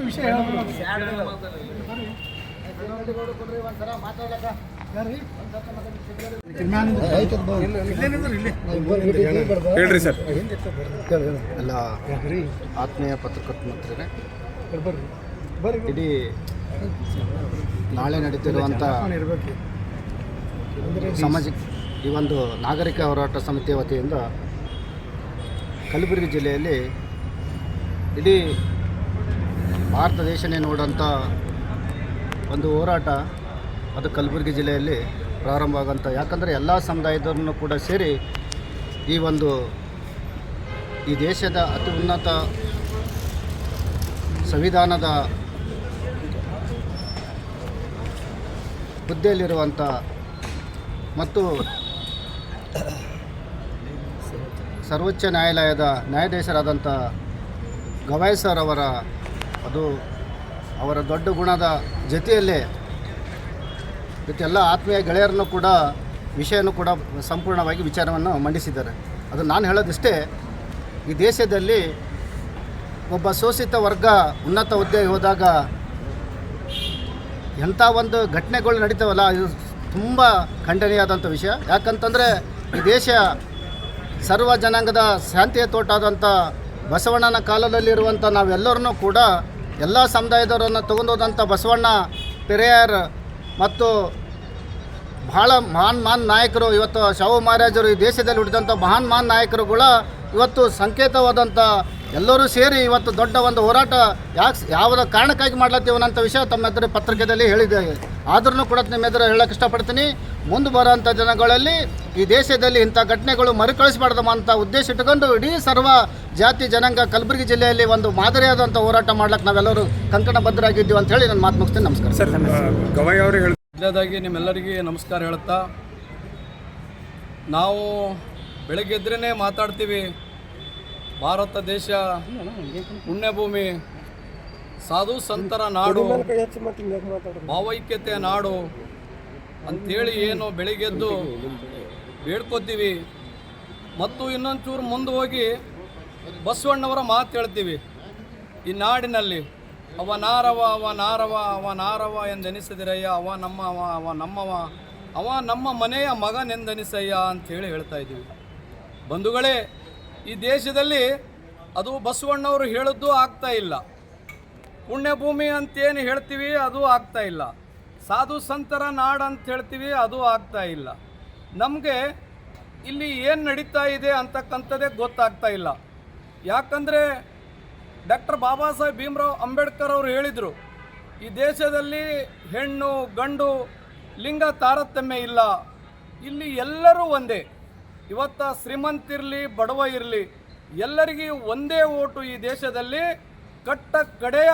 ವಿಷಯ ಹೇಳ್ರಿ ಸರ್. ಎಲ್ಲ ಆತ್ಮೀಯ ಪತ್ರಕರ್ತ ಮಿತ್ರರೇ ಇಡೀ ನಾಳೆ ನಡೀತಿರುವಂಥ ಸಾಮಾಜಿಕ ಈ ಒಂದು ನಾಗರಿಕ ಹೋರಾಟ ಸಮಿತಿಯ ವತಿಯಿಂದ ಕಲಬುರಗಿ ಜಿಲ್ಲೆಯಲ್ಲಿ ಇಡೀ ಭಾರತ ದೇಶನೇ ನೋಡೋಂಥ ಒಂದು ಹೋರಾಟ ಅದು ಕಲಬುರಗಿ ಜಿಲ್ಲೆಯಲ್ಲಿ ಪ್ರಾರಂಭ ಆಗೋಂಥ ಯಾಕಂದರೆ ಎಲ್ಲ ಸಮುದಾಯದವ್ರನ್ನು ಕೂಡ ಸೇರಿ ಈ ಒಂದು ಈ ದೇಶದ ಅತಿ ಉನ್ನತ ಸಂವಿಧಾನದ ಹುದ್ದೆಯಲ್ಲಿರುವಂಥ ಮತ್ತು ಸರ್ವೋಚ್ಚ ನ್ಯಾಯಾಲಯದ ನ್ಯಾಯಾಧೀಶರಾದಂಥ ಗವಾಯ್ ಸರ್ ಅವರ, ಅದು ಅವರ ದೊಡ್ಡ ಗುಣದ ಜೊತೆಯಲ್ಲೇ ಎಲ್ಲ ಆತ್ಮೀಯ ಗೆಳೆಯರನ್ನು ಕೂಡ ವಿಷಯನೂ ಕೂಡ ಸಂಪೂರ್ಣವಾಗಿ ವಿಚಾರವನ್ನು ಮಂಡಿಸಿದ್ದಾರೆ. ಅದು ನಾನು ಹೇಳೋದಿಷ್ಟೇ, ಈ ದೇಶದಲ್ಲಿ ಒಬ್ಬ ಶೋಷಿತ ವರ್ಗ ಉನ್ನತ ಹುದ್ದೆಗೆ ಹೋದಾಗ ಎಂಥ ಒಂದು ಘಟನೆಗಳು ನಡೀತಾವಲ್ಲ, ಇದು ತುಂಬ ಖಂಡನೀಯಾದಂಥ ವಿಷಯ. ಯಾಕಂತಂದರೆ ಈ ದೇಶ ಸರ್ವ ಜನಾಂಗದ ಶಾಂತಿಯ ತೋಟಾದಂಥ ಬಸವಣ್ಣನ ಕಾಲದಲ್ಲಿರುವಂಥ ನಾವೆಲ್ಲರನ್ನೂ ಕೂಡ ಎಲ್ಲ ಸಮುದಾಯದವರನ್ನು ತಗೊಂಡೋದಂಥ ಬಸವಣ್ಣ ಪೆರಿಯಾರ್ ಮತ್ತು ಬಹಳ ಮಹಾನ್ ಮಹಾನ್ ನಾಯಕರು, ಇವತ್ತು ಶಾಹು ಮಹಾರಾಜರು ಈ ದೇಶದಲ್ಲಿ ಹುಟ್ಟಿದಂಥ ಮಹಾನ್ ಮಹಾನ್ ನಾಯಕರುಗಳ ಇವತ್ತು ಸಂಕೇತವಾದಂಥ ಎಲ್ಲರೂ ಸೇರಿ ಇವತ್ತು ದೊಡ್ಡ ಒಂದು ಹೋರಾಟ ಯಾಕೆ, ಯಾವುದ ಕಾರಣಕ್ಕಾಗಿ ಮಾಡ್ಲತ್ತೀವನ್ನಂಥ ವಿಷಯ ತಮ್ಮ ಹತ್ರ ಪತ್ರಿಕೆಯಲ್ಲಿ ಹೇಳಿದ್ದೇವೆ ಆದ್ರೂ ಕೂಡ ನಿಮ್ಮ ಎದುರು ಹೇಳಕ್ಕೆ ಇಷ್ಟಪಡ್ತೀನಿ. ಮುಂದೆ ಬರುವಂಥ ದಿನಗಳಲ್ಲಿ ಈ ದೇಶದಲ್ಲಿ ಇಂಥ ಘಟನೆಗಳು ಮರುಕಳಿಸಬಾರ್ದಮ್ಮ ಅಂತ ಉದ್ದೇಶ ಇಟ್ಟುಕೊಂಡು ಇಡೀ ಸರ್ವ ಜಾತಿ ಜನಾಂಗ ಕಲಬುರಗಿ ಜಿಲ್ಲೆಯಲ್ಲಿ ಒಂದು ಮಾದರಿಯಾದಂಥ ಹೋರಾಟ ಮಾಡ್ಲಿಕ್ಕೆ ನಾವೆಲ್ಲರೂ ಕಂಕಣಬದ್ಧರಾಗಿದ್ದೀವಿ ಅಂತ ಹೇಳಿ ನಾನು ಮಾತು ಮುಗಿಸ್ತೀನಿ. ನಮಸ್ಕಾರ. ಸರ್ ಗವಾಯಿ ಅವರು ಮೊದಲನೇದಾಗಿ ನಿಮ್ಮೆಲ್ಲರಿಗೆ ನಮಸ್ಕಾರ ಹೇಳುತ್ತಾ ನಾವು ಬೆಳಗ್ಗೆ ಎದ್ರೇ ಮಾತಾಡ್ತೀವಿ. ಭಾರತ ದೇಶ ಪುಣ್ಯಭೂಮಿ ಸಾಧು ಸಂತರ ನಾಡು ಭಾವೈಕ್ಯತೆ ನಾಡು ಅಂಥೇಳಿ ಏನು ಬೆಳಿಗ್ಗೆದ್ದು ಬೇಡ್ಕೋತೀವಿ. ಮತ್ತು ಇನ್ನೊಂಚೂರು ಮುಂದೆ ಹೋಗಿ ಬಸವಣ್ಣವರ ಮಾತು ಹೇಳ್ತೀವಿ. ಈ ನಾಡಿನಲ್ಲಿ ಅವ ನಾರವ ಅವ ನಾರವ ಅವ ನಾರವ ಎಂದೆನಿಸಿದಿರಯ್ಯ ಅವ ನಮ್ಮವ ಅವ ನಮ್ಮವ ಅವ ನಮ್ಮ ಮನೆಯ ಮಗನೆಂದೆನಿಸಯ್ಯ ಅಂಥೇಳಿ ಹೇಳ್ತಾ ಇದ್ದೀವಿ. ಬಂಧುಗಳೇ ಈ ದೇಶದಲ್ಲಿ ಅದು ಬಸವಣ್ಣವರು ಹೇಳಿದ್ದು ಆಗ್ತಾ ಇಲ್ಲ. ಪುಣ್ಯಭೂಮಿ ಅಂತೇನು ಹೇಳ್ತೀವಿ, ಅದು ಆಗ್ತಾ ಇಲ್ಲ. ಸಾಧು ಸಂತರ ನಾಡು ಅಂತ ಹೇಳ್ತೀವಿ, ಅದು ಆಗ್ತಾ ಇಲ್ಲ. ನಮಗೆ ಇಲ್ಲಿ ಏನು ನಡೀತಾ ಇದೆ ಅಂತಕ್ಕಂಥದ್ದೇ ಗೊತ್ತಾಗ್ತಾ ಇಲ್ಲ. ಯಾಕಂದರೆ ಡಾಕ್ಟರ್ ಬಾಬಾ ಸಾಹೇಬ್ ಭೀಮರಾವ್ ಅಂಬೇಡ್ಕರ್ ಅವರು ಹೇಳಿದರು, ಈ ದೇಶದಲ್ಲಿ ಹೆಣ್ಣು, ಗಂಡು, ಲಿಂಗ ತಾರತಮ್ಯ ಇಲ್ಲ. ಇಲ್ಲಿ ಎಲ್ಲರೂ ಒಂದೇ. ಇವತ್ತ ಶ್ರೀಮಂತಿರಲಿ, ಬಡವ ಇರಲಿ, ಎಲ್ಲರಿಗೂ ಒಂದೇ ಓಟು ಈ ದೇಶದಲ್ಲಿ. ಕಟ್ಟ ಕಡೆಯ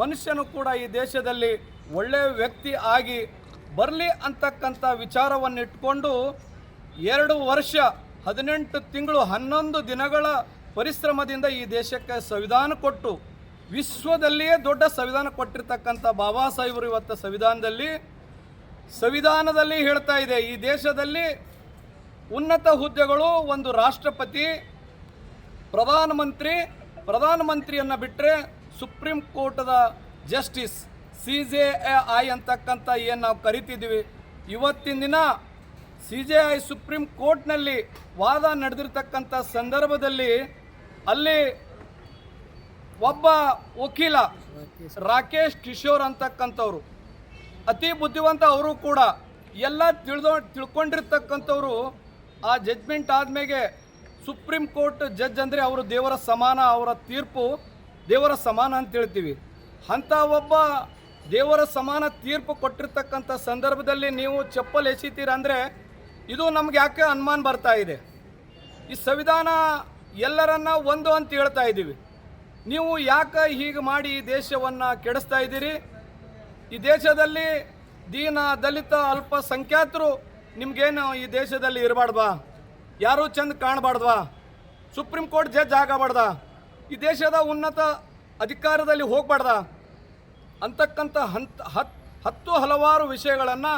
ಮನುಷ್ಯನು ಕೂಡ ಈ ದೇಶದಲ್ಲಿ ಒಳ್ಳೆಯ ವ್ಯಕ್ತಿ ಆಗಿ ಬರಲಿ ಅಂತಕ್ಕಂಥ ವಿಚಾರವನ್ನು ಇಟ್ಕೊಂಡು ಎರಡು ವರ್ಷ, ಹದಿನೆಂಟು ತಿಂಗಳು, ಹನ್ನೊಂದು ದಿನಗಳ ಪರಿಶ್ರಮದಿಂದ ಈ ದೇಶಕ್ಕೆ ಸಂವಿಧಾನ ಕೊಟ್ಟು, ವಿಶ್ವದಲ್ಲಿಯೇ ದೊಡ್ಡ ಸಂವಿಧಾನ ಕೊಟ್ಟಿರ್ತಕ್ಕಂಥ ಬಾಬಾ ಸಾಹೇಬರು ಇವತ್ತು ಸಂವಿಧಾನದಲ್ಲಿ ಸಂವಿಧಾನದಲ್ಲಿ ಹೇಳ್ತಾ ಇದೆ, ಈ ದೇಶದಲ್ಲಿ ಉನ್ನತ ಹುದ್ದೆಗಳು ಒಂದು ರಾಷ್ಟ್ರಪತಿ ಪ್ರಧಾನಮಂತ್ರಿ ಪ್ರಧಾನಮಂತ್ರಿಯನ್ನು ಬಿಟ್ಟರೆ ಸುಪ್ರೀಂ ಕೋರ್ಟದ ಜಸ್ಟಿಸ್ ಸಿ ಜೆ ಐ ಅಂತಕ್ಕಂಥ ಏನು ನಾವು ಕರಿತಿದ್ದೀವಿ ಇವತ್ತಿನ ದಿನ ಸಿ ಜೆ ಐ ಸುಪ್ರೀಂ ಕೋರ್ಟ್ನಲ್ಲಿ ವಾದ ನಡೆದಿರ್ತಕ್ಕಂಥ ಸಂದರ್ಭದಲ್ಲಿ ಅಲ್ಲಿ ಒಬ್ಬ ವಕೀಲ ರಾಕೇಶ್ ಕಿಶೋರ್ ಅಂತಕ್ಕಂಥವ್ರು, ಅತಿ ಬುದ್ಧಿವಂತ ಅವರು ಕೂಡ ಎಲ್ಲ ತಿಳಿದೋ, ತಿಳ್ಕೊಂಡಿರ್ತಕ್ಕಂಥವ್ರು ಆ ಜಡ್ಜ್ಮೆಂಟ್ ಆದಮೇಲೆ ಸುಪ್ರೀಂ ಕೋರ್ಟ್ ಜಡ್ಜ್ ಅಂದರೆ ಅವರು ದೇವರ ಸಮಾನ, ಅವರ ತೀರ್ಪು ದೇವರ ಸಮಾನ ಅಂತ ಹೇಳ್ತೀವಿ. ಅಂಥ ಒಬ್ಬ ದೇವರ ಸಮಾನ ತೀರ್ಪು ಕೊಟ್ಟಿರ್ತಕ್ಕಂಥ ಸಂದರ್ಭದಲ್ಲಿ ನೀವು ಚಪ್ಪಲ್ ಎಸಿತೀರ ಅಂದರೆ ಇದು ನಮ್ಗೆ ಯಾಕೆ ಅನುಮಾನ ಬರ್ತಾ ಇದೆ? ಈ ಸಂವಿಧಾನ ಎಲ್ಲರನ್ನ ಒಂದು ಅಂತ ಹೇಳ್ತಾ ಇದ್ದೀವಿ. ನೀವು ಯಾಕೆ ಹೀಗೆ ಮಾಡಿ ಈ ದೇಶವನ್ನು ಕೆಡಿಸ್ತಾ ಇದ್ದೀರಿ? ಈ ದೇಶದಲ್ಲಿ ದೀನ, ದಲಿತ, ಅಲ್ಪಸಂಖ್ಯಾತರು ನಿಮಗೇನು ಈ ದೇಶದಲ್ಲಿ ಇರಬಾರ್ದಾ? ಯಾರೂ ಚಂದ ಕಾಣಬಾರ್ದವಾ? ಸುಪ್ರೀಂ ಕೋರ್ಟ್ ಜಡ್ಜ್ ಆಗಬಾರ್ದ ಈ ದೇಶದ ಉನ್ನತ ಅಧಿಕಾರದಲ್ಲಿ ಹೋಗಬಾರ್ದ? ಅಂತಕ್ಕಂಥ ಹಂತ ಹತ್ ಹತ್ತು ಹಲವಾರು ವಿಷಯಗಳನ್ನು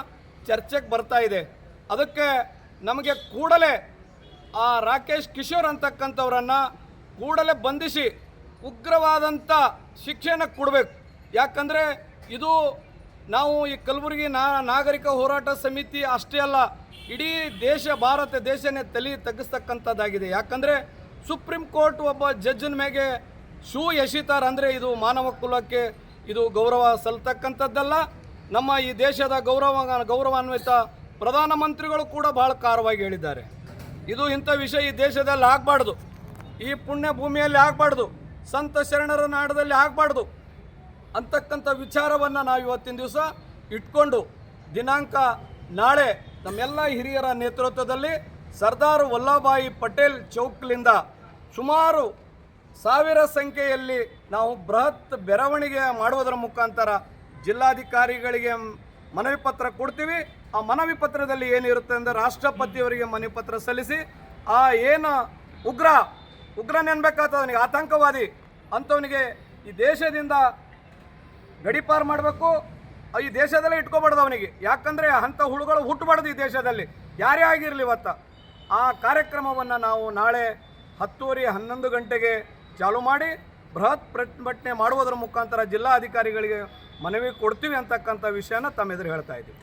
ಚರ್ಚೆಗೆ ಬರ್ತಾ ಇದೆ. ಅದಕ್ಕೆ ನಮಗೆ ಕೂಡಲೇ ಆ ರಾಕೇಶ್ ಕಿಶೋರ್ ಅಂತಕ್ಕಂಥವ್ರನ್ನು ಕೂಡಲೇ ಬಂಧಿಸಿ ಉಗ್ರವಾದಂಥ ಶಿಕ್ಷೆಯನ್ನು ಕೊಡಬೇಕು. ಯಾಕಂದರೆ ಇದು ನಾವು ಈ ಕಲಬುರಗಿ ನಾಗರಿಕ ಹೋರಾಟ ಸಮಿತಿ ಅಷ್ಟೇ ಅಲ್ಲ ಇಡೀ ದೇಶ, ಭಾರತ ದೇಶನೇ ತಲೆ ತಗ್ಗಿಸ್ತಕ್ಕಂಥದ್ದಾಗಿದೆ. ಯಾಕಂದರೆ ಸುಪ್ರೀಂ ಕೋರ್ಟ್ ಒಬ್ಬ ಜಡ್ಜನ ಮೇಲೆ ಶೂ ಎಸಿತಾರೆ ಅಂದರೆ ಇದು ಮಾನವ ಕುಲಕ್ಕೆ ಇದು ಗೌರವ ಸಲ್ತಕ್ಕಂಥದ್ದಲ್ಲ. ನಮ್ಮ ಈ ದೇಶದ ಗೌರವ, ಗೌರವಾನ್ವಿತ ಪ್ರಧಾನಮಂತ್ರಿಗಳು ಕೂಡ ಭಾಳ ಖಾರವಾಗಿ ಹೇಳಿದ್ದಾರೆ. ಇದು ಇಂಥ ವಿಷಯ ಈ ದೇಶದಲ್ಲಿ ಆಗಬಾರ್ದು. ಈ ಪುಣ್ಯ ಭೂಮಿಯಲ್ಲಿ ಆಗಬಾರ್ದು. ಸಂತ ಶರಣರ ನಾಡದಲ್ಲಿ ಆಗಬಾರ್ದು ಅಂತಕ್ಕಂಥ ವಿಚಾರವನ್ನು ನಾವು ಇವತ್ತಿನ ದಿವಸ ಇಟ್ಕೊಂಡು ದಿನಾಂಕ ನಾಳೆ ನಮ್ಮೆಲ್ಲ ಹಿರಿಯರ ನೇತೃತ್ವದಲ್ಲಿ ಸರ್ದಾರ್ ವಲ್ಲಭಾಯಿ ಪಟೇಲ್ ಚೌಕ್ಲಿಂದ ಸುಮಾರು ಸಾವಿರ ಸಂಖ್ಯೆಯಲ್ಲಿ ನಾವು ಬೃಹತ್ ಬೆರವಣಿಗೆ ಮಾಡುವುದರ ಮುಖಾಂತರ ಜಿಲ್ಲಾಧಿಕಾರಿಗಳಿಗೆ ಮನವಿ ಪತ್ರ ಕೊಡ್ತೀವಿ. ಆ ಮನವಿ ಪತ್ರದಲ್ಲಿ ಏನಿರುತ್ತೆ ಅಂದರೆ ರಾಷ್ಟ್ರಪತಿಯವರಿಗೆ ಮನವಿ ಪತ್ರ ಸಲ್ಲಿಸಿ ಆ ಏನು ಉಗ್ರ ಉಗ್ರ ಅವನಿಗೆ, ಆತಂಕವಾದಿ ಅಂಥವನಿಗೆ ಈ ದೇಶದಿಂದ ಗಡಿಪಾರು ಮಾಡಬೇಕು. ಈ ದೇಶದಲ್ಲೇ ಇಟ್ಕೋಬಾರ್ದು ಅವನಿಗೆ ಯಾಕಂದರೆ ಅಂಥ ಹುಳುಗಳು ಹುಟ್ಟಬಾರ್ದು ಈ ದೇಶದಲ್ಲಿ. ಯಾರೇ ಆಗಿರಲಿ ಇವತ್ತ. ಆ ಕಾರ್ಯಕ್ರಮವನ್ನು ನಾವು ನಾಳೆ ಹತ್ತುವರೆ ಹನ್ನೊಂದು ಗಂಟೆಗೆ ಚಾಲು ಮಾಡಿ ಬೃಹತ್ ಪ್ರತಿಭಟನೆ ಮಾಡುವುದರ ಮುಖಾಂತರ ಜಿಲ್ಲಾಧಿಕಾರಿಗಳಿಗೆ ಮನವಿ ಕೊಡ್ತೀವಿ ಅಂತಕ್ಕಂಥ ವಿಷಯನ ತಮ್ಮ ಎದುರು ಹೇಳ್ತಾ ಇದ್ದೀವಿ.